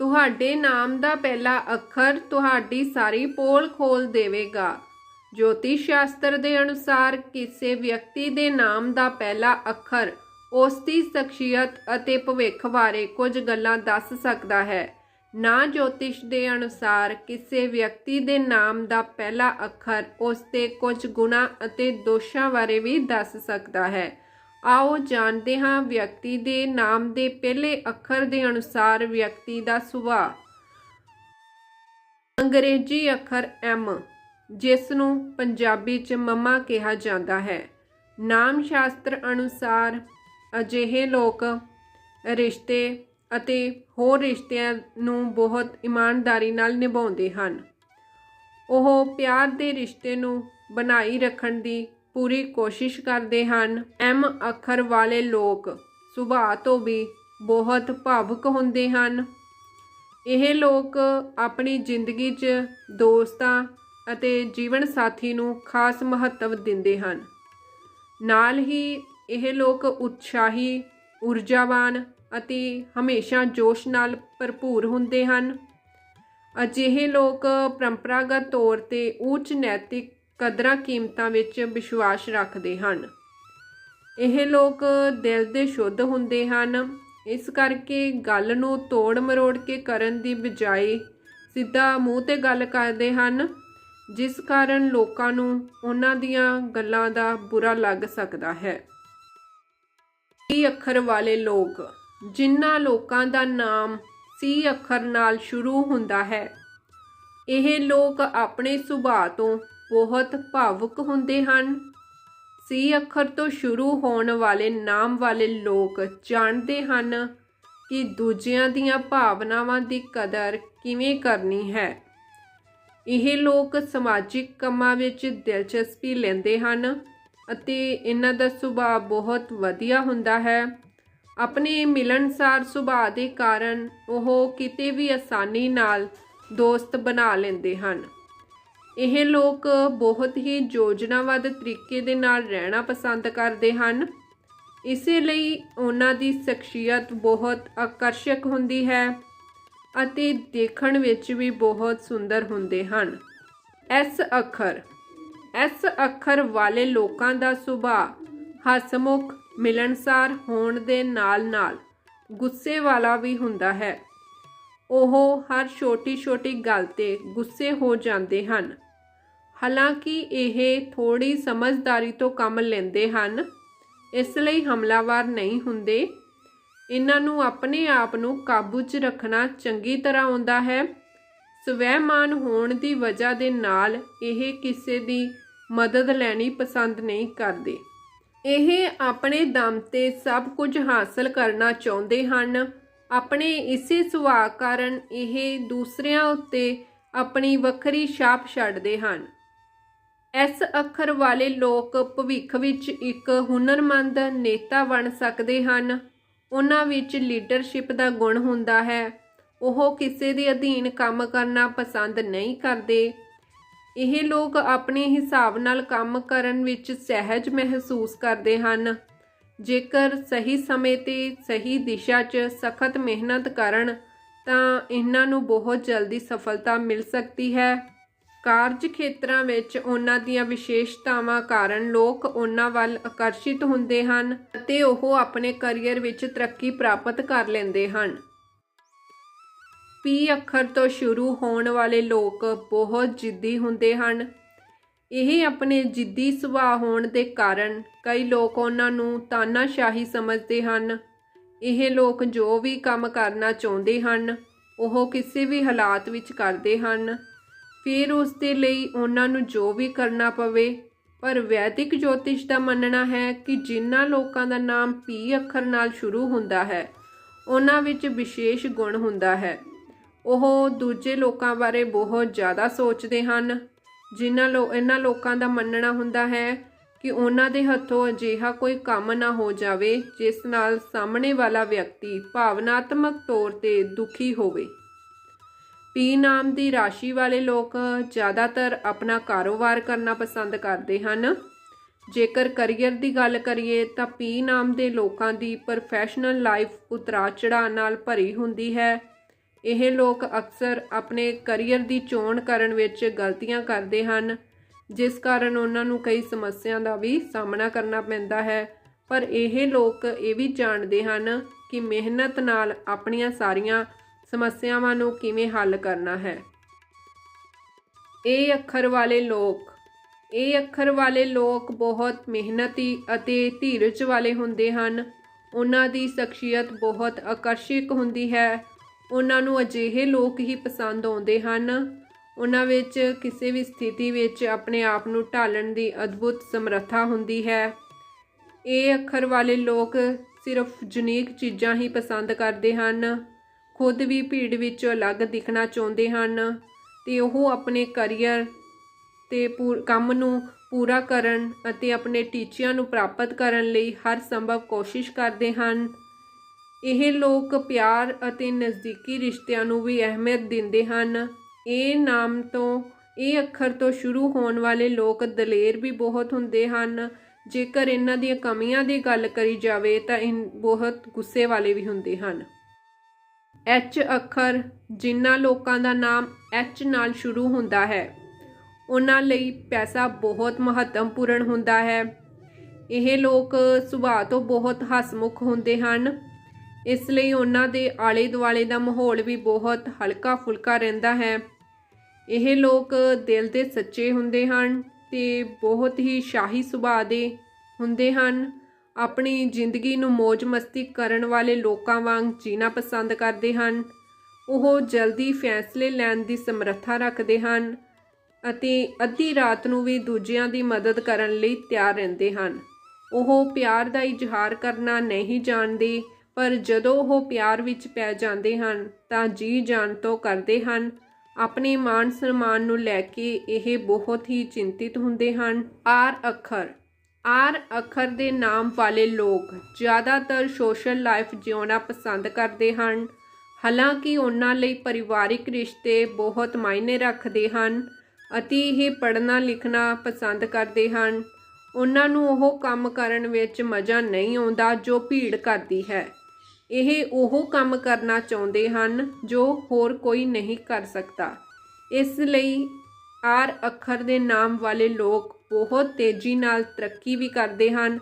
ਤੁਹਾਡੇ ਨਾਮ ਦਾ ਪਹਿਲਾ ਅੱਖਰ ਤੁਹਾਡੀ ਸਾਰੀ ਪੋਲ ਖੋਲ ਦੇਵੇਗਾ। ਜੋਤਿਸ਼ ਸ਼ਾਸਤਰ ਦੇ ਅਨੁਸਾਰ ਕਿਸੇ ਵਿਅਕਤੀ ਦੇ ਨਾਮ ਦਾ ਪਹਿਲਾ ਅੱਖਰ ਉਸ ਦੀ ਸ਼ਖਸੀਅਤ ਅਤੇ ਭਵਿੱਖ ਬਾਰੇ ਕੁਝ ਗੱਲਾਂ ਦੱਸ ਸਕਦਾ ਹੈ। ਨਾ ਜੋਤਿਸ਼ ਦੇ ਅਨੁਸਾਰ ਕਿਸੇ ਵਿਅਕਤੀ ਦੇ ਨਾਮ ਦਾ ਪਹਿਲਾ ਅੱਖਰ ਉਸ ਦੇ ਕੁਝ ਗੁਣਾਂ ਅਤੇ ਦੋਸ਼ਾਂ ਬਾਰੇ ਵੀ ਦੱਸ ਸਕਦਾ ਹੈ। ਆਓ ਜਾਣਦੇ ਹਾਂ ਵਿਅਕਤੀ ਦੇ ਨਾਮ ਦੇ ਪਹਿਲੇ ਅੱਖਰ ਦੇ ਅਨੁਸਾਰ ਵਿਅਕਤੀ ਦਾ ਸੁਭਾਅ। ਅੰਗਰੇਜ਼ੀ ਅੱਖਰ ਐਮ ਜਿਸ ਨੂੰ ਪੰਜਾਬੀ 'ਚ ਮਮਾ ਕਿਹਾ ਜਾਂਦਾ ਹੈ। ਨਾਮ ਸ਼ਾਸਤਰ ਅਨੁਸਾਰ ਅਜਿਹੇ ਲੋਕ ਰਿਸ਼ਤੇ ਅਤੇ ਹੋਰ ਰਿਸ਼ਤਿਆਂ ਨੂੰ ਬਹੁਤ ਇਮਾਨਦਾਰੀ ਨਾਲ ਨਿਭਾਉਂਦੇ ਹਨ। ਉਹ ਪਿਆਰ ਦੇ ਰਿਸ਼ਤੇ ਨੂੰ ਬਣਾਈ ਰੱਖਣ ਦੀ ਪੂਰੀ ਕੋਸ਼ਿਸ਼ ਕਰਦੇ ਹਨ। ਐਮ ਅੱਖਰ ਵਾਲੇ ਲੋਕ ਸੁਭਾਅ ਤੋਂ ਵੀ ਬਹੁਤ ਭਾਵੁਕ ਹੁੰਦੇ ਹਨ। ਇਹ ਲੋਕ ਆਪਣੀ ਜ਼ਿੰਦਗੀ 'ਚ ਦੋਸਤਾਂ ਅਤੇ ਜੀਵਨ ਸਾਥੀ ਨੂੰ ਖਾਸ ਮਹੱਤਵ ਦਿੰਦੇ ਹਨ। ਨਾਲ ਹੀ ਇਹ ਲੋਕ ਉਤਸ਼ਾਹੀ, ਊਰਜਾਵਾਨ ਅਤੇ ਹਮੇਸ਼ਾ ਜੋਸ਼ ਨਾਲ ਭਰਪੂਰ ਹੁੰਦੇ ਹਨ। ਅਜਿਹੇ ਲੋਕ ਪਰੰਪਰਾਗਤ ਤੌਰ ਤੇ ਉੱਚ ਨੈਤਿਕ ਕਦਰਾਂ ਕੀਮਤਾਂ ਵਿੱਚ ਵਿਸ਼ਵਾਸ ਰੱਖਦੇ ਹਨ। ਇਹ ਲੋਕ ਦਿਲ ਦੇ ਸ਼ੁੱਧ ਹੁੰਦੇ ਹਨ। ਇਸ ਕਰਕੇ ਗੱਲ ਨੂੰ ਤੋੜ ਮਰੋੜ ਕੇ ਕਰਨ ਦੀ ਬਜਾਏ ਸਿੱਧਾ ਮੂੰਹ ਤੇ ਗੱਲ ਕਰਦੇ ਹਨ, ਜਿਸ ਕਾਰਨ ਲੋਕਾਂ ਨੂੰ ਉਹਨਾਂ ਦੀਆਂ ਗੱਲਾਂ ਦਾ ਬੁਰਾ ਲੱਗ ਸਕਦਾ ਹੈ। ਸੀ ਅੱਖਰ ਵਾਲੇ ਲੋਕ, ਜਿਨ੍ਹਾਂ ਲੋਕਾਂ ਦਾ ਨਾਮ ਸੀ ਅੱਖਰ ਨਾਲ ਸ਼ੁਰੂ ਹੁੰਦਾ ਹੈ, ਇਹ ਲੋਕ ਆਪਣੇ ਸੁਭਾਅ ਤੋਂ ਬਹੁਤ ਭਾਵੁਕ ਹੁੰਦੇ ਹਨ। ਸੀ ਅੱਖਰ ਤੋਂ ਸ਼ੁਰੂ ਹੋਣ ਵਾਲੇ ਨਾਮ ਵਾਲੇ ਲੋਕ ਜਾਣਦੇ ਹਨ ਕਿ ਦੂਜਿਆਂ ਦੀਆਂ ਭਾਵਨਾਵਾਂ ਦੀ ਕਦਰ ਕਿਵੇਂ ਕਰਨੀ ਹੈ। ਇਹ ਲੋਕ ਸਮਾਜਿਕ ਕੰਮਾਂ ਵਿੱਚ ਦਿਲਚਸਪੀ ਲੈਂਦੇ ਹਨ ਅਤੇ ਇਹਨਾਂ ਦਾ ਸੁਭਾਅ ਬਹੁਤ ਵਧੀਆ ਹੁੰਦਾ ਹੈ। ਆਪਣੇ ਮਿਲਣਸਾਰ ਸੁਭਾਅ ਦੇ ਕਾਰਨ ਉਹ ਕਿਤੇ ਵੀ ਆਸਾਨੀ ਨਾਲ ਦੋਸਤ ਬਣਾ ਲੈਂਦੇ ਹਨ। ਇਹ ਲੋਕ ਬਹੁਤ ਹੀ ਯੋਜਨਾਬੱਧ ਤਰੀਕੇ ਦੇ ਨਾਲ ਰਹਿਣਾ ਪਸੰਦ ਕਰਦੇ ਹਨ। ਇਸੇ ਲਈ ਉਹਨਾਂ ਦੀ ਸ਼ਖਸੀਅਤ ਬਹੁਤ ਆਕਰਸ਼ਕ ਹੁੰਦੀ ਹੈ ਅਤੇ ਦੇਖਣ ਵਿੱਚ ਵੀ ਬਹੁਤ ਸੁੰਦਰ ਹੁੰਦੇ ਹਨ। ਐਸ ਅੱਖਰ ਐਸ ਅੱਖਰ ਵਾਲੇ ਲੋਕਾਂ ਦਾ ਸੁਭਾਅ ਹਸਮੁਖ, ਮਿਲਣਸਾਰ ਹੋਣ ਦੇ ਨਾਲ-ਨਾਲ ਗੁੱਸੇ ਵਾਲਾ ਵੀ ਹੁੰਦਾ ਹੈ। ਉਹ ਹਰ ਛੋਟੀ-ਛੋਟੀ ਗੱਲ ਤੇ ਗੁੱਸੇ ਹੋ ਜਾਂਦੇ ਹਨ। ਹਾਲਾਂਕਿ ਇਹ ਥੋੜੀ ਸਮਝਦਾਰੀ ਤੋਂ ਕੰਮ ਲੈਂਦੇ ਹਨ। ਇਸ ਲਈ ਹਮਲਾਵਰ ਨਹੀਂ ਹੁੰਦੇ। ਇਹਨਾਂ ਨੂੰ ਆਪਣੇ ਆਪ ਨੂੰ ਕਾਬੂ 'ਚ ਰੱਖਣਾ ਚੰਗੀ ਤਰ੍ਹਾਂ ਆਉਂਦਾ ਹੈ। ਸਵੈਮਾਨ ਹੋਣ ਦੀ ਵਜ੍ਹਾ ਦੇ ਨਾਲ ਇਹ ਕਿਸੇ ਦੀ ਮਦਦ ਲੈਣੀ ਪਸੰਦ ਨਹੀਂ ਕਰਦੇ। ਇਹ ਆਪਣੇ ਦਮ ਤੇ ਸਭ ਕੁਝ ਹਾਸਲ ਕਰਨਾ ਚਾਹੁੰਦੇ ਹਨ। ਆਪਣੇ ਇਸੇ ਸੁਭਾਅ ਕਾਰਨ ਇਹ ਦੂਸਰਿਆਂ ਉੱਤੇ ਆਪਣੀ ਵੱਖਰੀ ਛਾਪ ਛੱਡਦੇ ਹਨ। ਇਸ ਅੱਖਰ ਵਾਲੇ ਲੋਕ ਭਵਿੱਖ ਵਿੱਚ ਇੱਕ ਹੁਨਰਮੰਦ ਨੇਤਾ ਬਣ ਸਕਦੇ ਹਨ। ਉਹਨਾਂ ਵਿੱਚ ਲੀਡਰਸ਼ਿਪ ਦਾ ਗੁਣ ਹੁੰਦਾ ਹੈ। ਉਹ ਕਿਸੇ ਦੇ ਅਧੀਨ ਕੰਮ ਕਰਨਾ ਪਸੰਦ ਨਹੀਂ ਕਰਦੇ। ਇਹ ਲੋਕ ਆਪਣੇ ਹਿਸਾਬ ਨਾਲ ਕੰਮ ਕਰਨ ਵਿੱਚ ਸਹਿਜ ਮਹਿਸੂਸ ਕਰਦੇ ਹਨ। ਜੇਕਰ ਸਹੀ ਸਮੇਂ ਤੇ ਸਹੀ ਦਿਸ਼ਾ 'ਚ ਸਖਤ ਮਿਹਨਤ ਕਰਨ, ਤਾਂ ਇਹਨਾਂ ਨੂੰ ਬਹੁਤ ਜਲਦੀ ਸਫਲਤਾ ਮਿਲ ਸਕਦੀ ਹੈ। ਕਾਰਜ ਖੇਤਰਾਂ ਵਿੱਚ ਉਹਨਾਂ ਦੀਆਂ ਵਿਸ਼ੇਸ਼ਤਾਵਾਂ ਕਾਰਨ ਲੋਕ ਉਹਨਾਂ ਵੱਲ ਆਕਰਸ਼ਿਤ ਹੁੰਦੇ ਹਨ ਅਤੇ ਉਹ ਆਪਣੇ ਕੈਰੀਅਰ ਵਿੱਚ ਤਰੱਕੀ ਪ੍ਰਾਪਤ ਕਰ ਲੈਂਦੇ ਹਨ। ਪੀ ਅੱਖਰ ਤੋਂ ਸ਼ੁਰੂ ਹੋਣ ਵਾਲੇ ਲੋਕ ਬਹੁਤ ਜਿੱਦੀ ਹੁੰਦੇ ਹਨ। ਇਹ ਆਪਣੇ ਜਿੱਦੀ ਸੁਭਾਅ ਹੋਣ ਦੇ ਕਾਰਨ ਕਈ ਲੋਕ ਉਹਨਾਂ ਨੂੰ ਤਾਨਾਸ਼ਾਹੀ ਸਮਝਦੇ ਹਨ। ਇਹ ਲੋਕ ਜੋ ਵੀ ਕੰਮ ਕਰਨਾ ਚਾਹੁੰਦੇ ਹਨ, ਉਹ ਕਿਸੇ ਵੀ ਹਾਲਾਤ ਵਿੱਚ ਕਰਦੇ ਹਨ। ਫਿਰ ਉਸ ਦੇ ਲਈ ਉਹਨਾਂ ਨੂੰ ਜੋ ਵੀ ਕਰਨਾ ਪਵੇ, ਪਰ ਵੈਦਿਕ ਜੋਤਿਸ਼ ਦਾ ਮੰਨਣਾ ਹੈ ਕਿ ਜਿਨ੍ਹਾਂ ਲੋਕਾਂ ਦਾ ਨਾਮ ਪੀ ਅੱਖਰ ਨਾਲ ਸ਼ੁਰੂ ਹੁੰਦਾ ਹੈ, ਉਹਨਾਂ ਵਿੱਚ ਵਿਸ਼ੇਸ਼ ਗੁਣ ਹੁੰਦਾ ਹੈ। ਉਹ ਦੂਜੇ ਲੋਕਾਂ ਬਾਰੇ ਬਹੁਤ ਜ਼ਿਆਦਾ ਸੋਚਦੇ ਹਨ। ਜਿਨ੍ਹਾਂ ਲੋ, ਇਹਨਾਂ ਲੋਕਾਂ ਦਾ ਮੰਨਣਾ ਹੁੰਦਾ ਹੈ ਕਿ ਉਹਨਾਂ ਦੇ ਹੱਥੋਂ ਅਜਿਹਾ ਕੋਈ ਕੰਮ ਨਾ ਹੋ ਜਾਵੇ, ਜਿਸ ਨਾਲ ਸਾਹਮਣੇ ਵਾਲਾ ਵਿਅਕਤੀ ਭਾਵਨਾਤਮਕ ਤੌਰ ਤੇ ਦੁਖੀ ਹੋਵੇ। ਪੀ ਨਾਮ ਦੀ ਰਾਸ਼ੀ ਵਾਲੇ ਲੋਕ ਜ਼ਿਆਦਾਤਰ ਆਪਣਾ ਕਾਰੋਬਾਰ ਕਰਨਾ ਪਸੰਦ ਕਰਦੇ ਹਨ। ਜੇਕਰ ਕੈਰੀਅਰ ਦੀ ਗੱਲ ਕਰੀਏ, ਤਾਂ ਪੀ ਨਾਮ ਦੇ ਲੋਕਾਂ ਦੀ ਪ੍ਰੋਫੈਸ਼ਨਲ ਲਾਈਫ ਉਤਰਾਅ ਚੜਾਅ ਨਾਲ ਭਰੀ ਹੁੰਦੀ ਹੈ। ਇਹ ਲੋਕ ਅਕਸਰ ਆਪਣੇ ਕੈਰੀਅਰ ਦੀ ਚੋਣ ਕਰਨ ਵਿੱਚ ਗਲਤੀਆਂ ਕਰਦੇ ਹਨ, ਜਿਸ ਕਾਰਨ ਉਹਨਾਂ ਨੂੰ ਕਈ ਸਮੱਸਿਆ ਦਾ ਵੀ ਸਾਹਮਣਾ ਕਰਨਾ ਪੈਂਦਾ ਹੈ। ਪਰ ਇਹ ਲੋਕ ਇਹ ਵੀ ਜਾਣਦੇ ਹਨ ਕਿ ਮਿਹਨਤ ਨਾਲ ਆਪਣੀਆਂ ਸਾਰੀਆਂ ਸਮੱਸਿਆਵਾਂ ਨੂੰ ਕਿਵੇਂ ਹੱਲ ਕਰਨਾ ਹੈ। ਇਹ ਅੱਖਰ ਵਾਲੇ ਲੋਕ, ਇਹ ਅੱਖਰ ਵਾਲੇ ਲੋਕ ਬਹੁਤ ਮਿਹਨਤੀ ਅਤੇ ਧੀਰਜ ਵਾਲੇ ਹੁੰਦੇ ਹਨ। ਉਹਨਾਂ ਦੀ ਸ਼ਖਸੀਅਤ ਬਹੁਤ ਆਕਰਸ਼ਕ ਹੁੰਦੀ ਹੈ ਉਹਨਾਂ ਨੂੰ ਅਜਿਹੇ ਲੋਕ ਹੀ ਪਸੰਦ ਆਉਂਦੇ ਹਨ। ਉਹਨਾਂ ਵਿੱਚ ਕਿਸੇ ਵੀ ਸਥਿਤੀ ਵਿੱਚ ਆਪਣੇ ਆਪ ਨੂੰ ਢਾਲਣ ਦੀ ਅਦਭੁਤ ਸਮਰੱਥਾ ਹੁੰਦੀ ਹੈ। ਇਹ ਅੱਖਰ ਵਾਲੇ ਲੋਕ ਸਿਰਫ ਯੂਨੀਕ ਚੀਜ਼ਾਂ ਹੀ ਪਸੰਦ ਕਰਦੇ ਹਨ। ਖੁਦ ਵੀ ਭੀੜ ਵਿੱਚੋਂ ਅਲੱਗ ਦਿਖਣਾ ਚਾਹੁੰਦੇ ਹਨ ਤੇ ਉਹ ਆਪਣੇ ਕੈਰੀਅਰ ਤੇ ਪੂ- ਕੰਮ ਨੂੰ ਪੂਰਾ ਕਰਨ ਅਤੇ ਆਪਣੇ ਟੀਚਿਆਂ ਨੂੰ ਪ੍ਰਾਪਤ ਕਰਨ ਲਈ ਹਰ ਸੰਭਵ ਕੋਸ਼ਿਸ਼ ਕਰਦੇ ਹਨ। ਇਹ ਲੋਕ ਪਿਆਰ ਅਤੇ ਨਜ਼ਦੀਕੀ ਰਿਸ਼ਤਿਆਂ ਨੂੰ ਵੀ ਅਹਿਮੀਅਤ ਦਿੰਦੇ ਹਨ। ਇਹ ਨਾਮ ਤੋਂ, ਇਹ ਅੱਖਰ ਤੋਂ ਸ਼ੁਰੂ ਹੋਣ ਵਾਲੇ ਲੋਕ ਦਲੇਰ ਵੀ ਬਹੁਤ ਹੁੰਦੇ ਹਨ। ਜੇਕਰ ਇਹਨਾਂ ਦੀਆਂ ਕਮੀਆਂ ਦੀ ਗੱਲ ਕਰੀ ਜਾਵੇ ਤਾਂ ਇਹ ਬਹੁਤ ਗੁੱਸੇ ਵਾਲੇ ਵੀ ਹੁੰਦੇ ਹਨ। ਐਚ ਅੱਖਰ, ਜਿਨ੍ਹਾਂ ਲੋਕਾਂ ਦਾ ਨਾਮ ਐਚ ਨਾਲ ਸ਼ੁਰੂ ਹੁੰਦਾ ਹੈ, ਉਹਨਾਂ ਲਈ ਪੈਸਾ ਬਹੁਤ ਮਹੱਤਵਪੂਰਨ ਹੁੰਦਾ ਹੈ। ਇਹ ਲੋਕ ਸੁਭਾਅ ਤੋਂ ਬਹੁਤ ਹਸਮੁਖ ਹੁੰਦੇ ਹਨ। ਇਸ ਲਈ ਉਹਨਾਂ ਦੇ ਆਲੇ ਦੁਆਲੇ ਦਾ ਮਾਹੌਲ ਵੀ ਬਹੁਤ ਹਲਕਾ ਫੁਲਕਾ ਰਹਿੰਦਾ ਹੈ। ਇਹ ਲੋਕ ਦਿਲ ਦੇ ਸੱਚੇ ਹੁੰਦੇ ਹਨ ਤੇ ਬਹੁਤ ਹੀ ਸ਼ਾਹੀ ਸੁਭਾਅ ਦੇ ਹੁੰਦੇ ਹਨ। ਆਪਣੀ ਜ਼ਿੰਦਗੀ ਨੂੰ ਮौज ਮਸਤੀ ਕਰਨ ਵਾਲੇ ਲੋਕਾਂ ਵਾਂਗ ਜੀਣਾ ਪਸੰਦ ਕਰਦੇ ਹਨ। ਉਹ ਜਲਦੀ ਫੈਸਲੇ ਲੈਣ ਦੀ ਸਮਰੱਥਾ ਰੱਖਦੇ ਹਨ ਅਤੇ ਅੱਧੀ ਰਾਤ ਨੂੰ ਵੀ ਦੂਜਿਆਂ ਦੀ ਮਦਦ ਕਰਨ ਲਈ ਤਿਆਰ ਰਹਿੰਦੇ ਹਨ। ਉਹ ਪਿਆਰ ਦਾ ਇਜ਼ਹਾਰ ਕਰਨਾ ਨਹੀਂ ਜਾਣਦੇ ਪਰ ਜਦੋਂ ਉਹ ਪਿਆਰ ਵਿੱਚ ਪੈ ਜਾਂਦੇ ਹਨ, ਤਾਂ ਜੀ ਜਾਣ ਤੋਂ ਕਰਦੇ ਹਨ। ਆਪਣੇ ਮਾਨ ਸਨਮਾਨ ਨੂੰ ਲੈ ਕੇ ਇਹ ਬਹੁਤ ਹੀ ਚਿੰਤਿਤ ਹੁੰਦੇ ਹਨ। ਆਰ ਅੱਖਰ। ਆਰ ਅੱਖਰ ਦੇ ਨਾਮ ਵਾਲੇ ਲੋਕ ਜ਼ਿਆਦਾਤਰ ਸੋਸ਼ਲ ਲਾਈਫ ਜਿਉਣਾ ਪਸੰਦ ਕਰਦੇ ਹਨ। ਹਾਲਾਂਕਿ ਉਹਨਾਂ ਲਈ ਪਰਿਵਾਰਿਕ ਰਿਸ਼ਤੇ ਬਹੁਤ ਮਾਇਨੇ ਰੱਖਦੇ ਹਨ ਅਤੇ ਇਹ ਪੜ੍ਹਨਾ ਲਿਖਣਾ ਪਸੰਦ ਕਰਦੇ ਹਨ। ਉਹਨਾਂ ਨੂੰ ਉਹ ਕੰਮ ਕਰਨ ਵਿੱਚ ਮਜ਼ਾ ਨਹੀਂ ਆਉਂਦਾ ਜੋ ਭੀੜ ਕਰਦੀ ਹੈ। ਇਹ ਉਹ ਕੰਮ ਕਰਨਾ ਚਾਹੁੰਦੇ ਹਨ ਜੋ ਹੋਰ ਕੋਈ ਨਹੀਂ ਕਰ ਸਕਦਾ। ਇਸ ਲਈ ਆਰ ਅੱਖਰ ਦੇ ਨਾਮ ਵਾਲੇ ਲੋਕ ਬਹੁਤ ਤੇਜ਼ੀ ਨਾਲ ਤਰੱਕੀ ਵੀ ਕਰਦੇ ਹਨ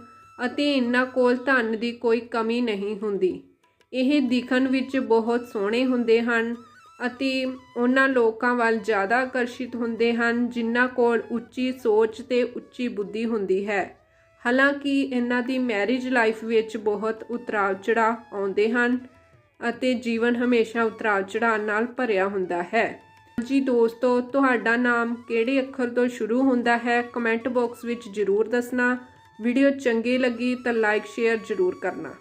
ਅਤੇ ਇਹਨਾਂ ਕੋਲ ਧਨ ਦੀ ਕੋਈ ਕਮੀ ਨਹੀਂ ਹੁੰਦੀ। ਇਹ ਦਿਖਣ ਵਿੱਚ ਬਹੁਤ ਸੋਹਣੇ ਹੁੰਦੇ ਹਨ ਅਤੇ ਉਹਨਾਂ ਲੋਕਾਂ ਵੱਲ ਜ਼ਿਆਦਾ ਆਕਰਸ਼ਿਤ ਹੁੰਦੇ ਹਨ ਜਿਨ੍ਹਾਂ ਕੋਲ ਉੱਚੀ ਸੋਚ ਤੇ ਉੱਚੀ ਬੁੱਧੀ ਹੁੰਦੀ ਹੈ। ਹਾਲਾਂਕਿ ਇਹਨਾਂ ਦੀ ਮੈਰਿਜ ਲਾਈਫ ਵਿੱਚ ਬਹੁਤ ਉਤਰਾਅ ਚੜਾਅ ਆਉਂਦੇ ਹਨ ਅਤੇ ਜੀਵਨ ਹਮੇਸ਼ਾ ਉਤਰਾਅ ਚੜਾਅ ਨਾਲ ਭਰਿਆ ਹੁੰਦਾ ਹੈ। ਜੀ ਦੋਸਤੋ, ਤੁਹਾਡਾ ਨਾਮ ਕਿਹੜੇ ਅੱਖਰ ਤੋਂ ਸ਼ੁਰੂ ਹੁੰਦਾ ਹੈ? ਕਮੈਂਟ ਬਾਕਸ ਵਿੱਚ ਜ਼ਰੂਰ ਦੱਸਣਾ। ਵੀਡੀਓ ਚੰਗੀ ਲੱਗੀ ਤਾਂ ਲਾਈਕ ਸ਼ੇਅਰ ਜ਼ਰੂਰ ਕਰਨਾ।